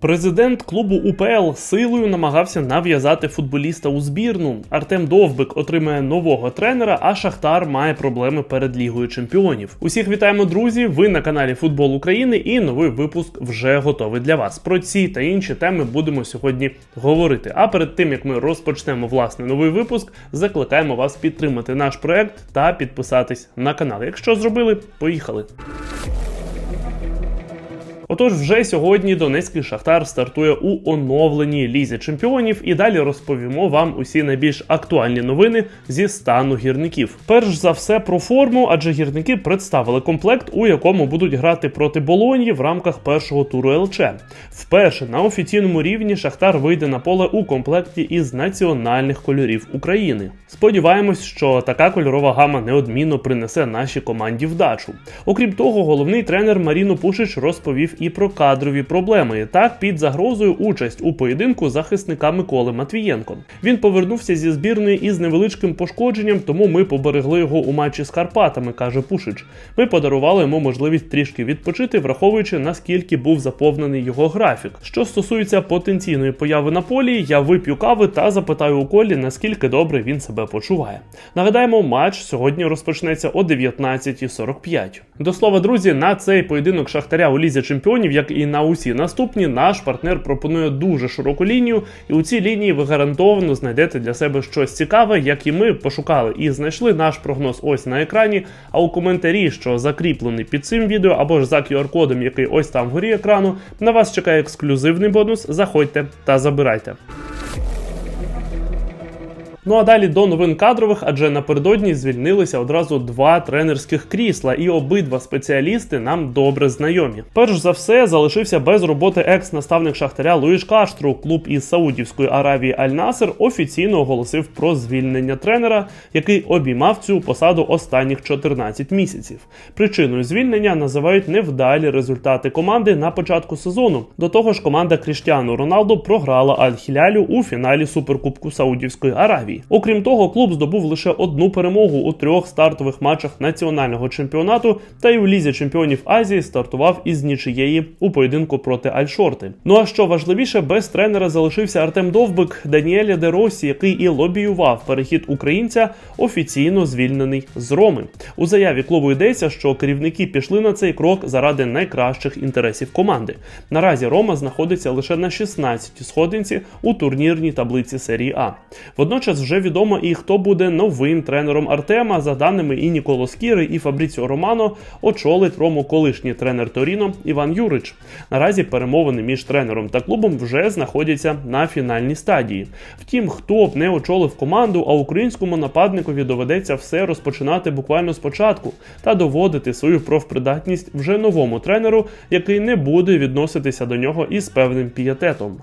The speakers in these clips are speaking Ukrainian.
Президент клубу УПЛ силою намагався нав'язати футболіста у збірну. Артем Довбик отримає нового тренера, а Шахтар має проблеми перед Лігою Чемпіонів. Усіх вітаємо, друзі! Ви на каналі Футбол України і новий випуск вже готовий для вас. Про ці та інші теми будемо сьогодні говорити. А перед тим як ми розпочнемо власне новий випуск, закликаємо вас підтримати наш проект та підписатись на канал. Якщо зробили, поїхали. Отож, вже сьогодні Донецький Шахтар стартує у оновленій лізі чемпіонів, і далі розповімо вам усі найбільш актуальні новини зі стану гірників. Перш за все про форму, адже гірники представили комплект, у якому будуть грати проти Болоньї в рамках першого туру ЛЧ. Вперше на офіційному рівні Шахтар вийде на поле у комплекті із національних кольорів України. Сподіваємось, що така кольорова гама неодмінно принесе нашій команді вдачу. Окрім того, головний тренер Маріно Пушич розповів і про кадрові проблеми. Так, під загрозою участь у поєдинку захисника Миколи Матвієнко. Він повернувся зі збірної із невеличким пошкодженням, тому ми поберегли його у матчі з Карпатами, каже Пушич. Ми подарували йому можливість трішки відпочити, враховуючи наскільки був заповнений його графік. Що стосується потенційної появи на полі, я вип'ю кави та запитаю у Колі, наскільки добре він себе почуває. Нагадаємо, матч сьогодні розпочнеться о 19.45. До слова, друзі, на цей поєдинок Шахтаря у лізі чемпіонів, як і на усі наступні, наш партнер пропонує дуже широку лінію, і у цій лінії ви гарантовано знайдете для себе щось цікаве, як і ми пошукали і знайшли наш прогноз ось на екрані. А у коментарі, що закріплений під цим відео, або ж за QR-кодом, який ось там вгорі екрану, на вас чекає ексклюзивний бонус. Заходьте та забирайте. Ну а далі до новин кадрових, адже напередодні звільнилися одразу два тренерських крісла, і обидва спеціалісти нам добре знайомі. Перш за все залишився без роботи екс-наставник Шахтаря Луїш Каштру. Клуб із Саудівської Аравії Аль Насер офіційно оголосив про звільнення тренера, який обіймав цю посаду останніх 14 місяців. Причиною звільнення називають невдалі результати команди на початку сезону. До того ж, команда Кріштіану Роналдо програла Аль-Хілялю у фіналі Суперкубку Саудівської Аравії. Окрім того, клуб здобув лише одну перемогу у трьох стартових матчах національного чемпіонату, та й у лізі чемпіонів Азії стартував із нічиєї у поєдинку проти Альшорти. Ну а що важливіше, без тренера залишився Артем Довбик, Даніеля Де Росі, який і лобіював перехід українця, офіційно звільнений з Роми. У заяві клубу йдеться, що керівники пішли на цей крок заради найкращих інтересів команди. Наразі Рома знаходиться лише на 16-й сходинці у турнірній таблиці серії А. Водночас вже відомо і хто буде новим тренером Артема. За даними і Ніколо Скіри, і Фабріціо Романо очолить Рому колишній тренер Торіно Іван Юрич. Наразі перемовини між тренером та клубом вже знаходяться на фінальній стадії. Втім, хто б не очолив команду, а українському нападникові доведеться все розпочинати буквально спочатку та доводити свою профпридатність вже новому тренеру, який не буде відноситися до нього із певним пієтетом.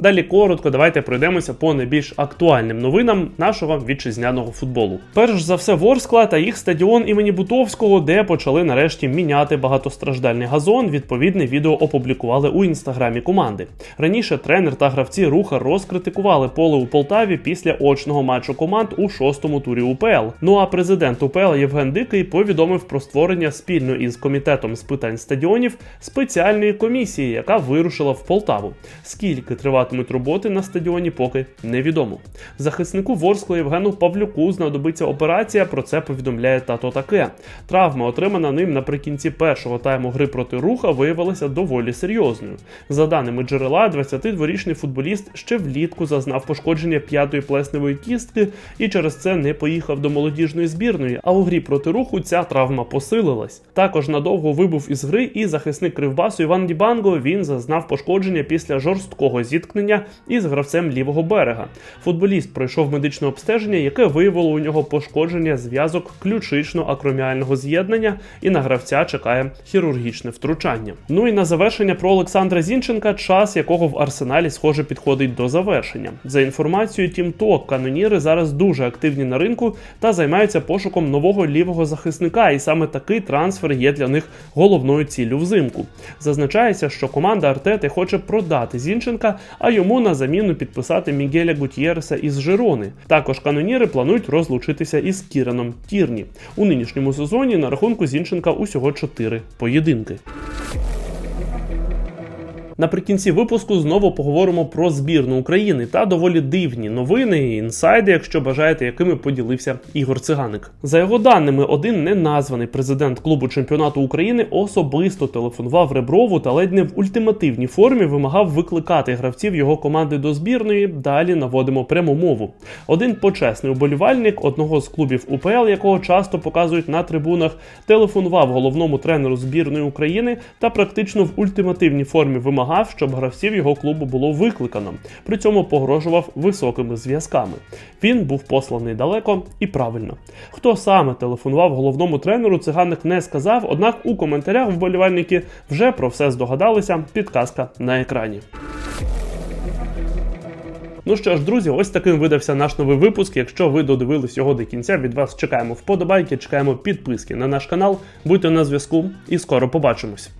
Далі коротко давайте пройдемося по найбільш актуальним новинам нашого вітчизняного футболу. Перш за все, Ворскла та їх стадіон імені Бутовського, де почали нарешті міняти багатостраждальний газон. Відповідне відео опублікували у інстаграмі команди. Раніше тренер та гравці руха розкритикували поле у Полтаві після очного матчу команд у шостому турі УПЛ. Ну а президент УПЛ Євген Дикий повідомив про створення спільно із комітетом з питань стадіонів спеціальної комісії, яка вирушила в Полтаву. Скільки триватиме триватимуть роботи на стадіоні, поки невідомо. Захиснику Ворскла Євгену Павлюку знадобиться операція. Про це повідомляє тато таке. Травма, отримана ним наприкінці першого тайму гри проти руха, виявилася доволі серйозною. За даними джерела, 22-річний футболіст ще влітку зазнав пошкодження п'ятої плесневої кістки і через це не поїхав до молодіжної збірної. А у грі проти руху ця травма посилилась. Також надовго вибув із гри і захисник Кривбасу Іван Дібанго. Він зазнав пошкодження після жорсткого зіткнення зіткнення із гравцем лівого берега. Футболіст пройшов медичне обстеження, яке виявило у нього пошкодження зв'язок ключично-акроміального з'єднання, і на гравця чекає хірургічне втручання. Ну і на завершення про Олександра Зінченка, час якого в арсеналі схоже підходить до завершення. За інформацією Тім Ток, каноніри зараз дуже активні на ринку та займаються пошуком нового лівого захисника, і саме такий трансфер є для них головною ціллю взимку. Зазначається, що команда Артети хоче продати Зінченка, а йому на заміну підписати Мігеля Гутьєреса із Жирони. Також каноніри планують розлучитися із Кіраном Тірні. У нинішньому сезоні на рахунку Зінченка усього 4 поєдинки. Наприкінці випуску знову поговоримо про збірну України та доволі дивні новини і інсайди, якщо бажаєте, якими поділився Ігор Циганик. За його даними, один неназваний президент клубу чемпіонату України особисто телефонував Реброву та ледь не в ультимативній формі вимагав викликати гравців його команди до збірної. Далі наводимо пряму мову. Один почесний уболівальник одного з клубів УПЛ, якого часто показують на трибунах, телефонував головному тренеру збірної України та практично в ультимативній формі вимагав, щоб гравців його клубу було викликано. При цьому погрожував високими зв'язками. Він був посланий далеко і правильно. Хто саме телефонував головному тренеру, циганик не сказав, однак у коментарях вболівальники вже про все здогадалися. Підказка на екрані. Ну що ж, друзі, ось таким видався наш новий випуск. Якщо ви додивились його до кінця, від вас чекаємо вподобайки, чекаємо підписки на наш канал. Будьте на зв'язку і скоро побачимось.